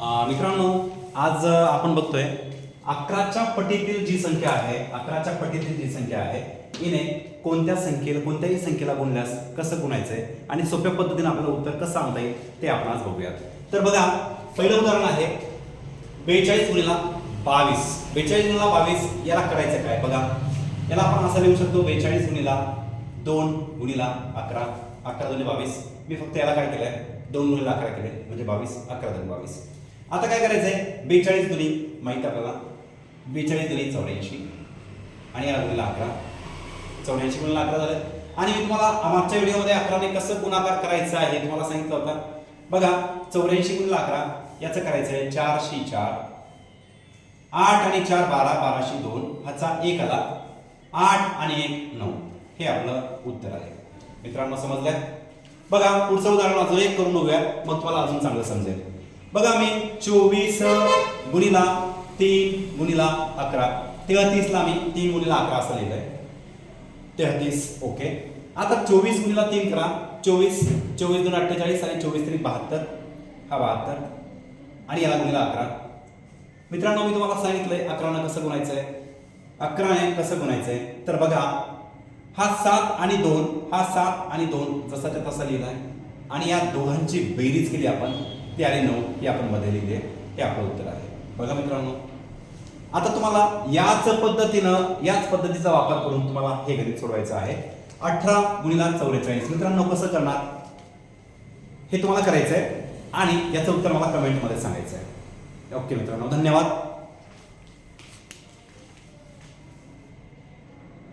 मित्रांनो आज आपण बघतोय अकराच्या पटीतील जी संख्या आहे अकराच्या पटीतील जी संख्या आहे हिने कोणत्या संख्येला कोणत्याही संख्येला गुणल्यास कसं गुणायचंय आणि सोप्या पद्धतीने आपलं उत्तर कसं सांगता येईल ते आपण आज बघूयात. तर बघा पहिलं उदाहरण आहे बेचाळीस गुणिला बावीस. बेचाळीस गुणिला बावीस याला करायचं काय? बघा याला आपण असं लिहू शकतो बेचाळीस गुणिला दोन गुणिला अकरा. अकरा दोन्ही बावीस. मी फक्त याला काय केलंय? दोन गुणिला अकरा केले म्हणजे बावीस अकरा दोन बावीस. आता काय करायचंय? बेचाळीस दुनी माहीत आपल्याला? बेचाळीस दुनी चौऱ्याऐंशी. आणि याला गुणिला अकरा. चौऱ्याऐंशी गुणला अकरा झालं. आणि मी तुम्हाला मागच्या व्हिडिओमध्ये अकराने कसं गुणाकार करायचं आहे तुम्हाला सांगितलं होतं. बघा चौऱ्याऐंशी गुणला अकरा याचं करायचं आहे चारशे चार. आठ आणि चार बारा बाराशे दोन. ह्याचा एक आला. आठ आणि एक नऊ. हे आपलं उत्तर आहे. मित्रांनो समजलंय? बघा पुढचं उदाहरण अजून एक करून बघूया. मग तुम्हाला अजून चांगलं समजेल. बघा मी चोवीस गुणिला तीन गुणिला अकरा. तेहतीसला मी तीन गुणिला अकरा असं लिहिलंय. तेहतीस ओके. आता चोवीस गुणिला तीन करा. चोवीस चोवीस दोन अठ्ठेचाळीस आणि चोवीस तरी बहात्तर. हा बहात्तर. आणि याला गुणिला अकरा. मित्रांनो मी तुम्हाला सांगितलंय अकरानं कसं गुणायचंय? अकराने कसं गुणायचंय? तर बघा हा सात आणि दोन हा सात आणि दोन जसाच्या तसा लिहिलाय. आणि या दोघांची बेरीज केली आपण. ते आणि नऊ ही आपण मध्ये लिहिले. हे आपलं उत्तर आहे. बघा मित्रांनो. आता तुम्हाला याच पद्धतीनं याच पद्धतीचा वापर करून तुम्हाला हे गणित सोडवायचं आहे. अठरा गुणिला चौवेचाळीस. मित्रांनो कसं करणार? हे तुम्हाला करायचं आहे आणि याचं उत्तर मला कमेंटमध्ये सांगायचं आहे ओके मित्रांनो धन्यवाद.